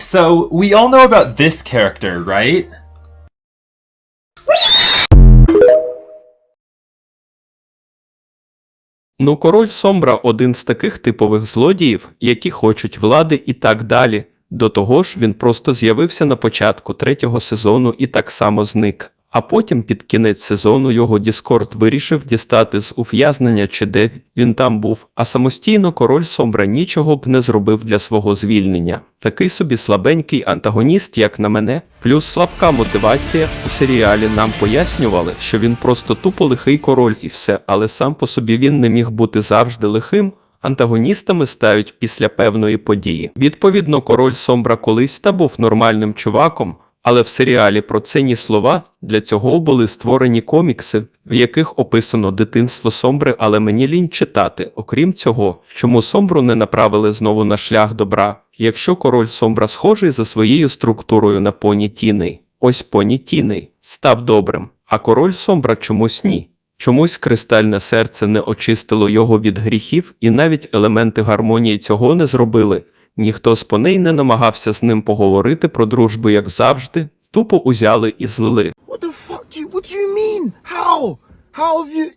so we all know about this character, right? Ну, король Сомбра один з таких типових злодіїв, які хочуть влади і так далі. До того ж, він просто з'явився на початку третього сезону і так само зник. А потім під кінець сезону його Діскорд вирішив дістати з ув'язнення чи де він там був, а самостійно король Сомбра нічого б не зробив для свого звільнення. Такий собі слабенький антагоніст, як на мене, плюс слабка мотивація. У серіалі нам пояснювали, що він просто тупо лихий король і все, але сам по собі він не міг бути завжди лихим. Антагоністами стають після певної події. Відповідно, король Сомбра колись та був нормальним чуваком, але в серіалі про це ні слова. Для цього були створені комікси, в яких описано дитинство Сомбри, але мені лінь читати. Окрім цього, чому Сомбру не направили знову на шлях добра, якщо король Сомбра схожий за своєю структурою на поні Тіний. Ось поні Тіний став добрим, а король Сомбра чомусь ні. Чомусь кристальне серце не очистило його від гріхів, і навіть елементи гармонії цього не зробили. Ніхто з поней не намагався з ним поговорити про дружбу, як завжди, тупо узяли і злили. What the fuck do you, what do you mean? How? How have you,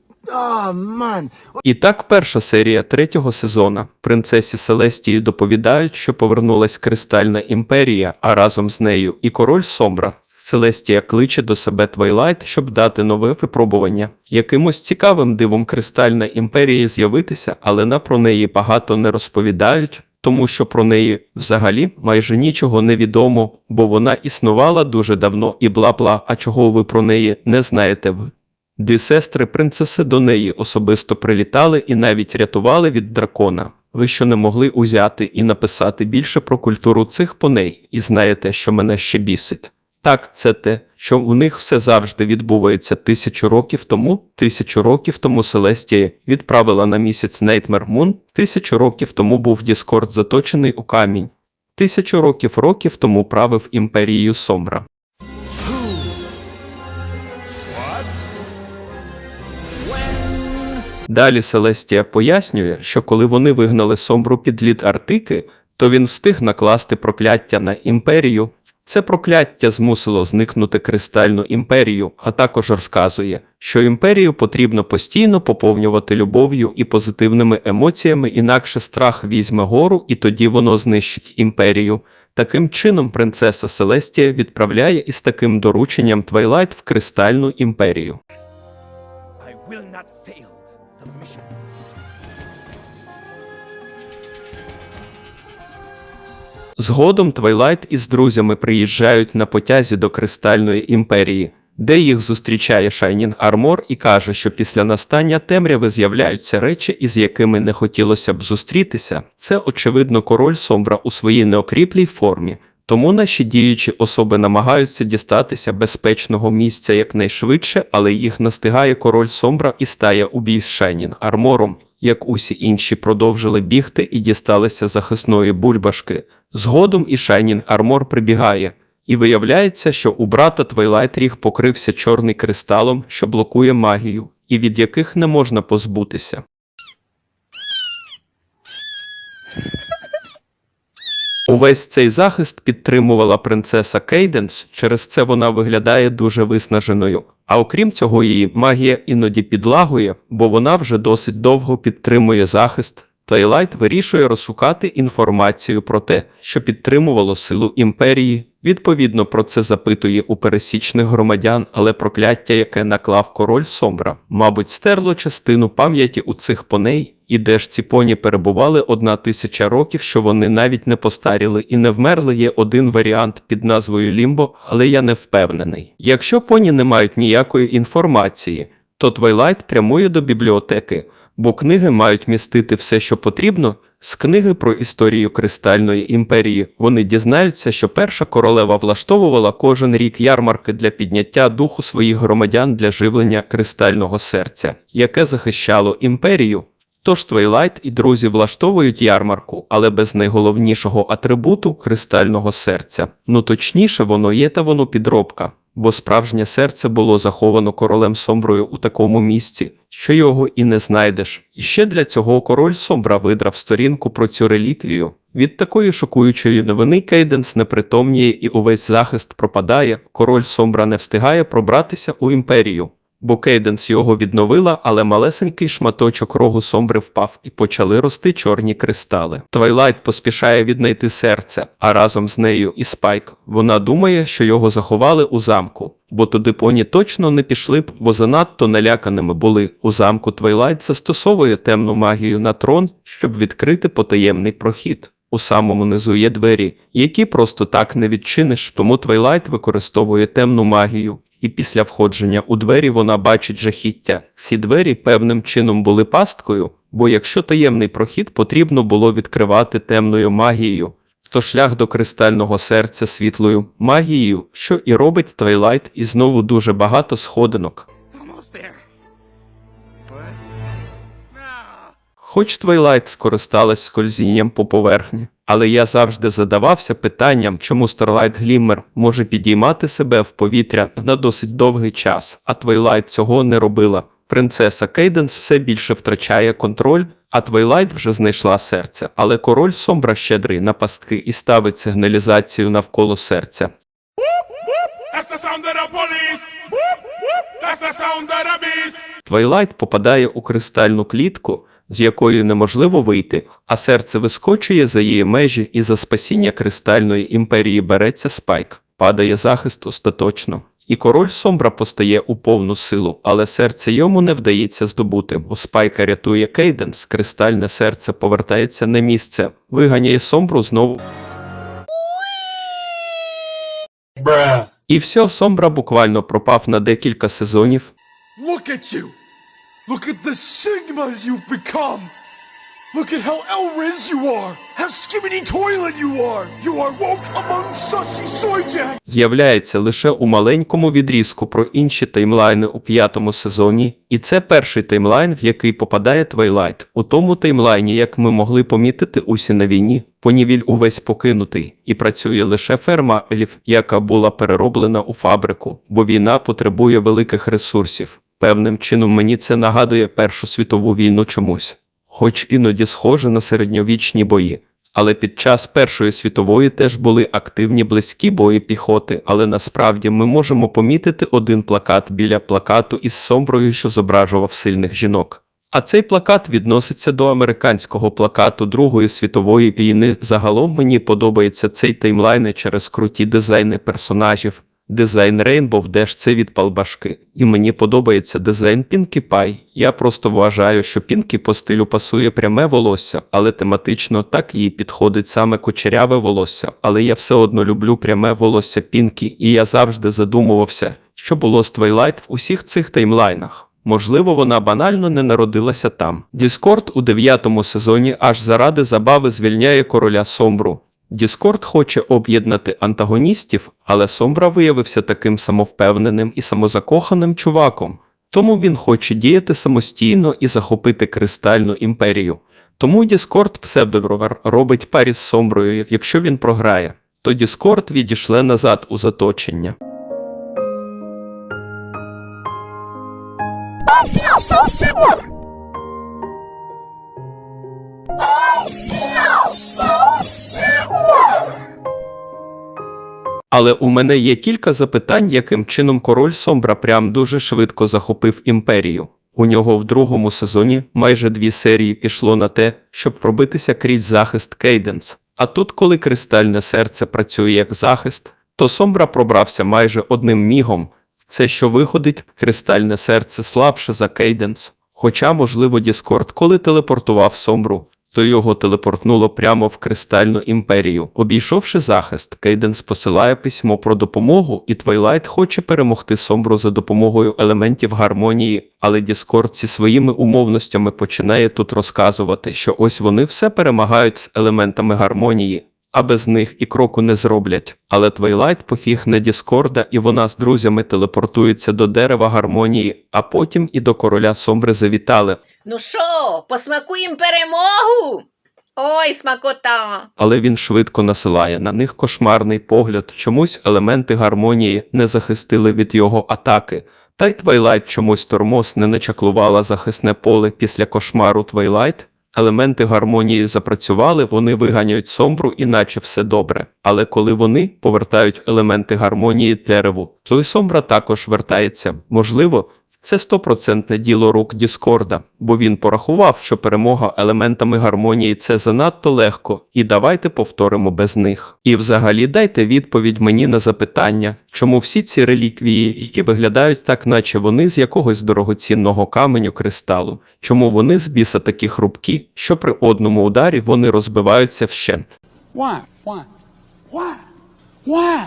man. І так перша серія третього сезона принцесі Селестії доповідають, що повернулась Кристальна імперія, а разом з нею і король Сомбра. Селестія кличе до себе Твайлайт, щоб дати нове випробування. Якимось цікавим дивом Кристальна імперія з'явитися, але на про неї багато не розповідають, тому що про неї взагалі майже нічого не відомо, бо вона існувала дуже давно і бла-бла, а чого ви про неї не знаєте ви. Дві сестри принцеси до неї особисто прилітали і навіть рятували від дракона. Ви що не могли узяти і написати більше про культуру цих поней, і знаєте, що мене ще бісить. Так, це те, що у них все завжди відбувається тисячу років тому. Тисячу років тому Селестія відправила на місяць Нейтмер Мун, тисячу років тому був Діскорд заточений у камінь. Тисячу років років тому правив імперією Сомра. Далі Селестія пояснює, що коли вони вигнали Сомбру під лід Артики, то він встиг накласти прокляття на імперію. Це прокляття змусило зникнути кристальну імперію, а також розказує, що імперію потрібно постійно поповнювати любов'ю і позитивними емоціями, інакше страх візьме гору, і тоді воно знищить імперію. Таким чином, принцеса Селестія відправляє із таким дорученням Твайлайт в кристальну імперію. I will not fail the mission. Згодом Твайлайт із друзями приїжджають на потязі до Кристальної імперії, де їх зустрічає Шайнінг Армор і каже, що після настання темряви з'являються речі, із якими не хотілося б зустрітися. Це, очевидно, король Сомбра у своїй неокріплій формі. Тому наші діючі особи намагаються дістатися безпечного місця якнайшвидше, але їх настигає король Сомбра і стає у бій з Шайнінг Армором, як усі інші продовжили бігти і дісталися захисної бульбашки. Згодом і Шайнінг Армор прибігає, і виявляється, що у брата Твайлайт Ріг покрився чорний кристалом, що блокує магію, і від яких не можна позбутися. Увесь цей захист підтримувала принцеса Кейденс, через це вона виглядає дуже виснаженою. А окрім цього, її магія іноді підлагує, бо вона вже досить довго підтримує захист. Тайлайт вирішує розшукати інформацію про те, що підтримувало силу імперії. Відповідно про це запитує у пересічних громадян, але прокляття, яке наклав король Сомбра, мабуть, стерло частину пам'яті у цих поней, і де ж ці поні перебували одна тисяча років, що вони навіть не постаріли і не вмерли. Є один варіант під назвою Лімбо, але я не впевнений. Якщо поні не мають ніякої інформації, то Твайлайт прямує до бібліотеки, бо книги мають містити все, що потрібно. З книги про історію Кристальної імперії вони дізнаються, що перша королева влаштовувала кожен рік ярмарки для підняття духу своїх громадян для живлення кристального серця, яке захищало імперію. Тож Твайлайт і друзі влаштовують ярмарку, але без найголовнішого атрибуту кристального серця. Ну точніше, воно є та воно підробка, бо справжнє серце було заховано королем Сомброю у такому місці, що його і не знайдеш. І ще для цього король Сомбра видрав сторінку про цю реліквію. Від такої шокуючої новини Кейденс непритомніє і увесь захист пропадає, король Сомбра не встигає пробратися у імперію. Бо Кейденс його відновила, але малесенький шматочок рогу Сомбри впав і почали рости чорні кристали. Твайлайт поспішає віднайти серце, а разом з нею і Спайк. Вона думає, що його заховали у замку, бо туди поні точно не пішли б, бо занадто наляканими були. У замку Твайлайт застосовує темну магію на трон, щоб відкрити потаємний прохід. У самому низу є двері, які просто так не відчиниш, тому Твайлайт використовує темну магію, і після входження у двері вона бачить жахіття. Ці двері певним чином були пасткою, бо якщо таємний прохід потрібно було відкривати темною магією, то шлях до кристального серця світлою магією, що і робить Твайлайт, і знову дуже багато сходинок. Хоч Твайлайт скористалась скользінням по поверхні, але я завжди задавався питанням, чому Старлайт Гліммер може підіймати себе в повітря на досить довгий час, а Твайлайт цього не робила. Принцеса Кейденс все більше втрачає контроль, а Твайлайт вже знайшла серце, але король Сомбра щедрий на пастки і ставить сигналізацію навколо серця. Твайлайт попадає у кристальну клітку, з якої неможливо вийти, а серце вискочує за її межі і за спасіння кристальної імперії береться спайк, падає захист остаточно. І король Сомбра постає у повну силу, але серце йому не вдається здобути, бо спайка рятує Кейденс, кристальне серце повертається на місце, виганяє Сомбру знову. І все, Сомбра буквально пропав на декілька сезонів. Look at you! Look at the Sigmas you've become! Look at how Elriz you are! How skimmity toilet you are! You are woke among sussy soyjack! з'являється лише у маленькому відрізку про інші таймлайни у п'ятому сезоні, і це перший таймлайн, в який попадає Твайлайт. У тому таймлайні, як ми могли помітити усі на війні, понівіль увесь покинутий, і працює лише ферма Елів, яка була перероблена у фабрику, бо війна потребує великих ресурсів. Певним чином мені це нагадує Першу світову війну чомусь, хоч іноді схоже на середньовічні бої. Але під час Першої світової теж були активні близькі бої піхоти, але насправді ми можемо помітити один плакат біля плакату із сомброю, що зображував сильних жінок. А цей плакат відноситься до американського плакату Другої світової війни. Загалом мені подобається цей таймлайн через круті дизайни персонажів. Дизайн Rainbow Dash це від палбашки. І мені подобається дизайн Pinkie Pie. Я просто вважаю, що Пінкі по стилю пасує пряме волосся, але тематично так їй підходить саме кучеряве волосся. Але я все одно люблю пряме волосся Пінкі, і я завжди задумувався, що було з Twilight в усіх цих таймлайнах. Можливо, вона банально не народилася там. Діскорд у дев'ятому сезоні аж заради забави звільняє короля Сомбру. Діскорд хоче об'єднати антагоністів, але Сомбра виявився таким самовпевненим і самозакоханим чуваком. Тому він хоче діяти самостійно і захопити кристальну імперію. Тому Діскорд псевдоровер робить парі з Сомброю, якщо він програє, то Діскорд відійшле назад у заточення. I Але у мене є кілька запитань, яким чином король Сомбра прям дуже швидко захопив імперію. У нього в другому сезоні майже дві серії пішло на те, щоб пробитися крізь захист Кейденс. А тут, коли кристальне серце працює як захист, то Сомбра пробрався майже одним мігом. Це що виходить, кристальне серце слабше за Кейденс. Хоча, можливо, Діскорд, коли телепортував Сомбру, то його телепортнуло прямо в кристальну імперію. Обійшовши захист, Кейденс посилає письмо про допомогу, і Твайлайт хоче перемогти Сомбру за допомогою елементів гармонії, але Діскорд зі своїми умовностями починає тут розказувати, що ось вони все перемагають з елементами гармонії. А без них і кроку не зроблять. Але Твайлайт пофіг на Діскорда, і вона з друзями телепортується до дерева гармонії, а потім і до короля Сомбри завітали. Ну що, посмакуємо перемогу? Ой, смакота! але він швидко насилає на них кошмарний погляд. Чомусь елементи гармонії не захистили від його атаки. Та й Твайлайт чомусь тормоз не начаклувала захисне поле після кошмару Твайлайт. Елементи гармонії запрацювали, вони виганяють сомбру, іначе все добре. Але коли вони повертають елементи гармонії дереву, то і сомбра також вертається. Можливо, це стопроцентне діло рук Діскорда, бо він порахував, що перемога елементами гармонії це занадто легко, і давайте повторимо без них. І взагалі дайте відповідь мені на запитання, чому всі ці реліквії, які виглядають так, наче вони з якогось дорогоцінного каменю кристалу, чому вони з біса такі хрупкі, що при одному ударі вони розбиваються вщент. Why? Why? Why? Why?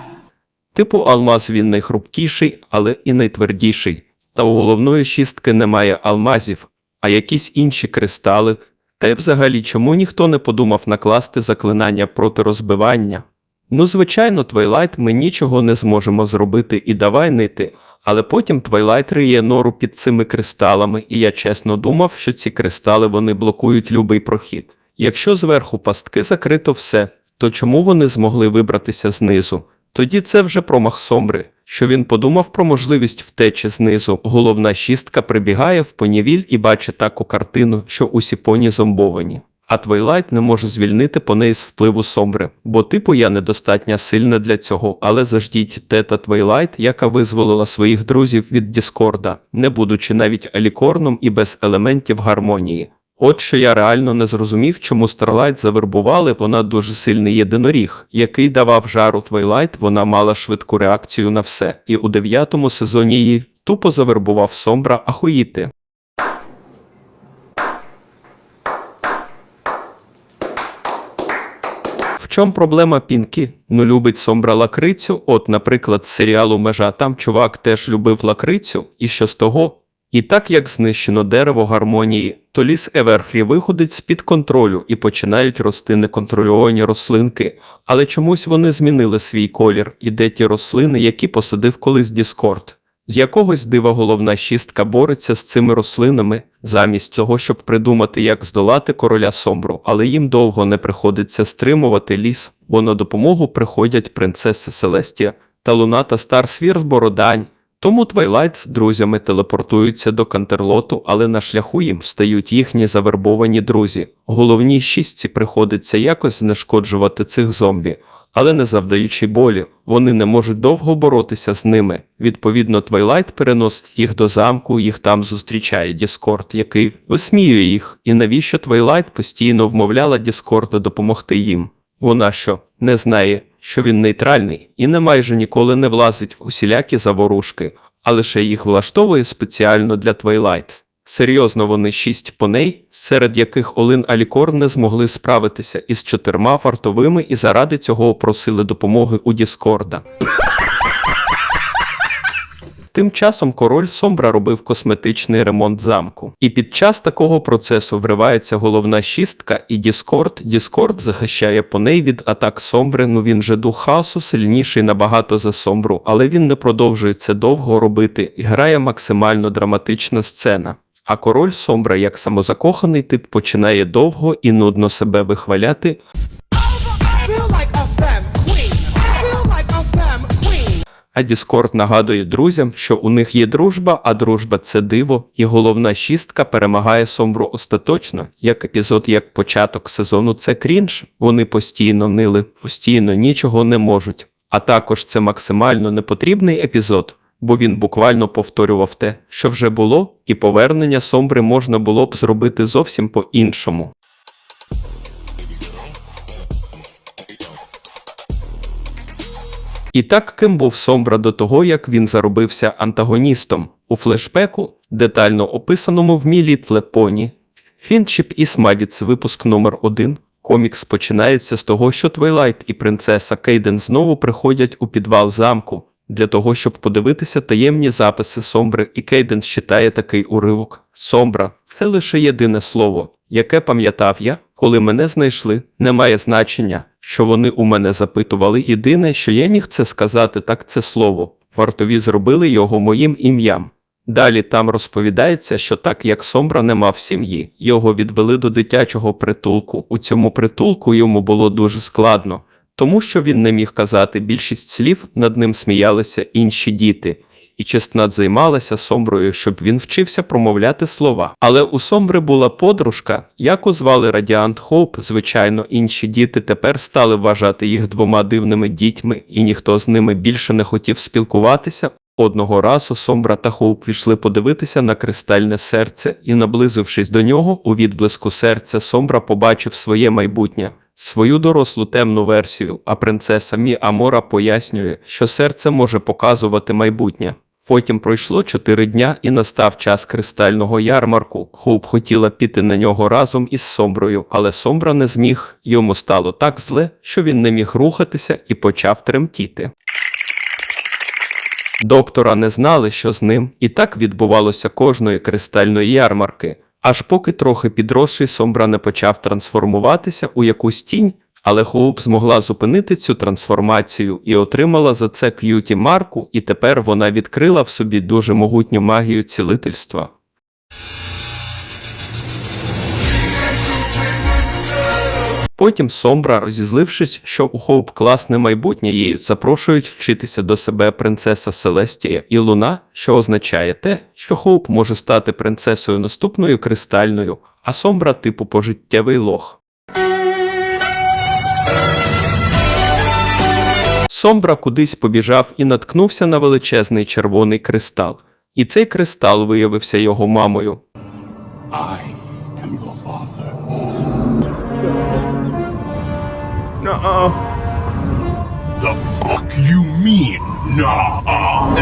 Типу алмаз він найхрупкіший, але і найтвердіший. Та у головної шістки немає алмазів, а якісь інші кристали. Та й взагалі чому ніхто не подумав накласти заклинання проти розбивання? Ну, звичайно, Твайлайт ми нічого не зможемо зробити і давай нити, але потім Твайлайт риє нору під цими кристалами, і я чесно думав, що ці кристали вони блокують любий прохід. Якщо зверху пастки закрито все, то чому вони змогли вибратися знизу? Тоді це вже промах Сомбри, що він подумав про можливість втечі знизу. Головна шістка прибігає в понівіль і бачить таку картину, що усі поні зомбовані. А Твайлайт не може звільнити поней з впливу Сомбри, бо типу я недостатньо сильна для цього, але заждіть тета Твайлайт, яка визволила своїх друзів від Діскорда, не будучи навіть алікорном і без елементів гармонії. От що я реально не зрозумів, чому Старлайт завербували, вона дуже сильний єдиноріг, який давав жару Твайлайт, вона мала швидку реакцію на все, і у дев'ятому сезоні її тупо завербував Сомбра Ахуїти. В чому проблема Пінкі? Ну любить Сомбра лакрицю, от, наприклад, з серіалу Межа там чувак теж любив лакрицю, і що з того? І так як знищено дерево гармонії, то ліс Еверфрі виходить з-під контролю і починають рости неконтрольовані рослинки, але чомусь вони змінили свій колір, і де ті рослини, які посадив колись Діскорд. З якогось дива головна шістка бореться з цими рослинами, замість того, щоб придумати, як здолати короля Сомбру, але їм довго не приходиться стримувати ліс, бо на допомогу приходять принцеси Селестія та Луна та Старсвір Бородань. Тому Твайлайт з друзями телепортуються до Кантерлоту, але на шляху їм стають їхні завербовані друзі. Головній шістці приходиться якось знешкоджувати цих зомбі, але не завдаючи болі, вони не можуть довго боротися з ними. Відповідно, Твайлайт переносить їх до замку, їх там зустрічає Діскорд, який висміює їх. І навіщо Твайлайт постійно вмовляла Діскорда допомогти їм? Вона що, не знає, що він нейтральний і не майже ніколи не влазить в усілякі заворушки, а лише їх влаштовує спеціально для Твайлайт. Серйозно вони шість поней, серед яких Олин Алікор не змогли справитися із чотирма вартовими і заради цього просили допомоги у Діскорда. Тим часом король Сомбра робив косметичний ремонт замку. І під час такого процесу вривається головна шістка і Діскорд. Діскорд захищає поней від атак Сомбри, ну він же дух хаосу сильніший набагато за Сомбру, але він не продовжує це довго робити і грає максимально драматична сцена. А король Сомбра, як самозакоханий тип, починає довго і нудно себе вихваляти, А Діскорд нагадує друзям, що у них є дружба, а дружба це диво, і головна шістка перемагає Сомбру остаточно. Як епізод, як початок сезону, це крінж. Вони постійно нили, постійно нічого не можуть. А також це максимально непотрібний епізод, бо він буквально повторював те, що вже було, і повернення Сомбри можна було б зробити зовсім по-іншому. І так ким був Сомбра до того, як він заробився антагоністом у флешбеку, детально описаному в Мі Літле Поні. Фінчіп і Смадіц, випуск номер 1 Комікс починається з того, що Твайлайт і принцеса Кейден знову приходять у підвал замку для того, щоб подивитися таємні записи Сомбри, і Кейден читає такий уривок. Сомбра це лише єдине слово, яке пам'ятав я, коли мене знайшли. Немає значення, що вони у мене запитували. Єдине, що я міг це сказати, так це слово. Вартові зробили його моїм ім'ям. Далі там розповідається, що так як Сомбра не мав сім'ї, його відвели до дитячого притулку. У цьому притулку йому було дуже складно, тому що він не міг казати більшість слів, над ним сміялися інші діти. І чеснат займалася Сомброю, щоб він вчився промовляти слова. Але у Сомбри була подружка, яку звали Радіант Хоуп. Звичайно, інші діти тепер стали вважати їх двома дивними дітьми, і ніхто з ними більше не хотів спілкуватися. Одного разу Сомбра та Хоуп пішли подивитися на кристальне серце, і, наблизившись до нього, у відблиску серця Сомбра побачив своє майбутнє, свою дорослу темну версію, а принцеса Мі Амора пояснює, що серце може показувати майбутнє. Потім пройшло чотири дня і настав час кристального ярмарку. Хоуп хотіла піти на нього разом із Сомброю, але Сомбра не зміг. Йому стало так зле, що він не міг рухатися і почав тремтіти. Доктора не знали, що з ним, і так відбувалося кожної кристальної ярмарки, аж поки трохи підросший Сомбра не почав трансформуватися у якусь тінь, але Хоуп змогла зупинити цю трансформацію і отримала за це к'юті марку, і тепер вона відкрила в собі дуже могутню магію цілительства. Потім Сомбра, розізлившись, що у Хоуп класне майбутнє її запрошують вчитися до себе принцеса Селестія і Луна, що означає те, що Хоуп може стати принцесою наступною кристальною, а Сомбра типу пожиттєвий лох. Сомбра кудись побіжав і наткнувся на величезний червоний кристал. І цей кристал виявився його мамою. I am your father. The fuck you mean, nah?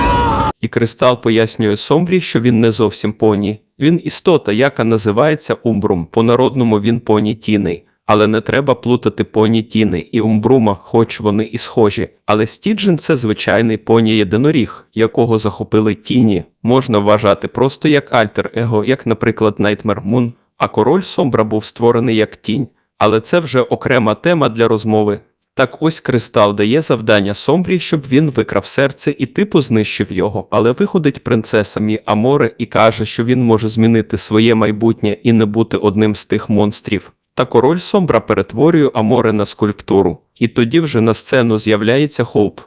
І кристал пояснює Сомбрі, що він не зовсім поні. Він істота, яка називається Умбрум. По-народному він поні тіний. Але не треба плутати поні тіни і Умбрума, хоч вони і схожі. Але Стіджен це звичайний поні єдиноріг, якого захопили тіні. Можна вважати просто як альтер-его, як, наприклад, Найтмер Мун. А король Сомбра був створений як тінь. Але це вже окрема тема для розмови. Так ось кристал дає завдання Сомбрі, щоб він викрав серце і типу знищив його, але виходить принцеса Мі Аморе і каже, що він може змінити своє майбутнє і не бути одним з тих монстрів. Та король Сомбра перетворює Аморе на скульптуру, і тоді вже на сцену з'являється Хоуп.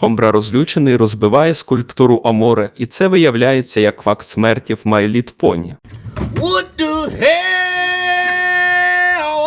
Сомбра розлючений розбиває скульптуру Аморе, і це виявляється як факт смерті в Little Pony. What the hell?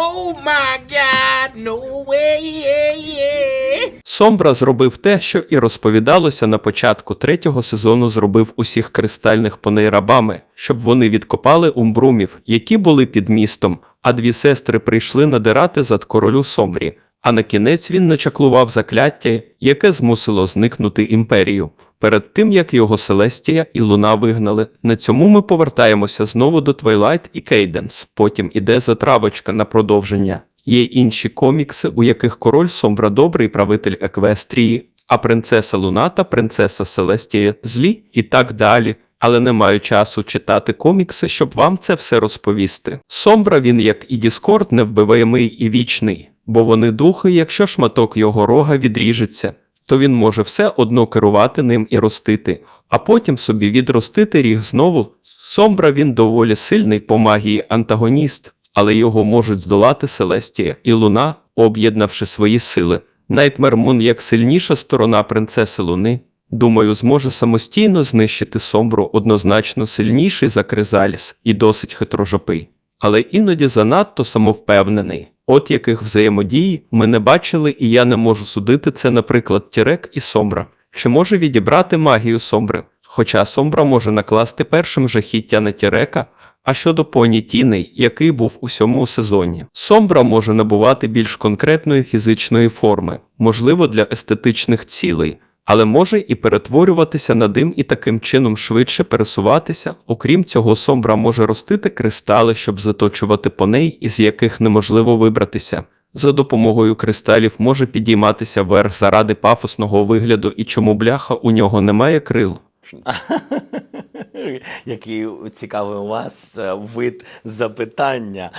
Oh my god, no way, yeah, yeah. Сомбра зробив те, що і розповідалося на початку третього сезону зробив усіх кристальних поней рабами, щоб вони відкопали умбрумів, які були під містом, а дві сестри прийшли надирати зад королю Сомбрі. А на кінець він начаклував закляття, яке змусило зникнути імперію. Перед тим як його Селестія і Луна вигнали. На цьому ми повертаємося знову до Твайлайт і Кейденс. Потім іде затравочка на продовження. Є інші комікси, у яких король Сомбра добрий правитель Еквестрії, а принцеса Луна та принцеса Селестія злі і так далі. Але не маю часу читати комікси, щоб вам це все розповісти. Сомбра він, як і Діскорд, невбиваємий і вічний, бо вони духи, якщо шматок його рога відріжеться, то він може все одно керувати ним і ростити, а потім собі відростити ріг знову. Сомбра він доволі сильний по магії антагоніст, але його можуть здолати Селестія і Луна, об'єднавши свої сили. Найтмер Мун як сильніша сторона принцеси Луни, думаю, зможе самостійно знищити Сомбру однозначно сильніший за Кризаліс і досить хитрожопий, але іноді занадто самовпевнений. От яких взаємодій ми не бачили, і я не можу судити це, наприклад, Тірек і Сомбра. Чи може відібрати магію Сомбри? Хоча Сомбра може накласти першим жахіття на Тірека, а щодо поні Тіней, який був у сьомому сезоні, Сомбра може набувати більш конкретної фізичної форми, можливо, для естетичних цілей, але може і перетворюватися на дим і таким чином швидше пересуватися. Окрім цього, Сомбра може ростити кристали, щоб заточувати поней, із яких неможливо вибратися. За допомогою кристалів може підійматися вверх заради пафосного вигляду і чому бляха у нього немає крил. Який цікавий у вас е, вид запитання.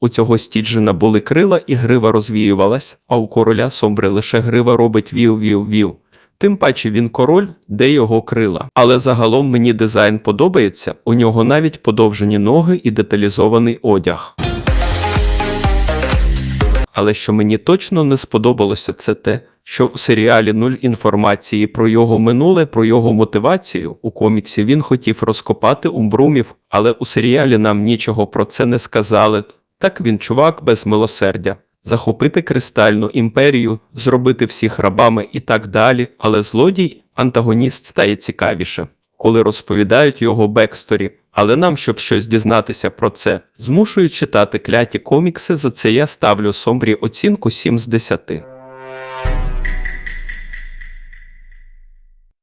У цього стіджена були крила і грива розвіювалась, а у короля Сомбри лише грива робить вів-вів-вів. Тим паче він король, де його крила. Але загалом мені дизайн подобається, у нього навіть подовжені ноги і деталізований одяг. Але що мені точно не сподобалося, це те, що у серіалі нуль інформації про його минуле, про його мотивацію. У коміксі він хотів розкопати умбрумів, але у серіалі нам нічого про це не сказали. Так він чувак без милосердя. Захопити кристальну імперію, зробити всіх рабами і так далі, але злодій, антагоніст стає цікавіше, коли розповідають його бексторі. Але нам, щоб щось дізнатися про це, змушують читати кляті комікси, за це я ставлю Сомбрі оцінку 7 з 10.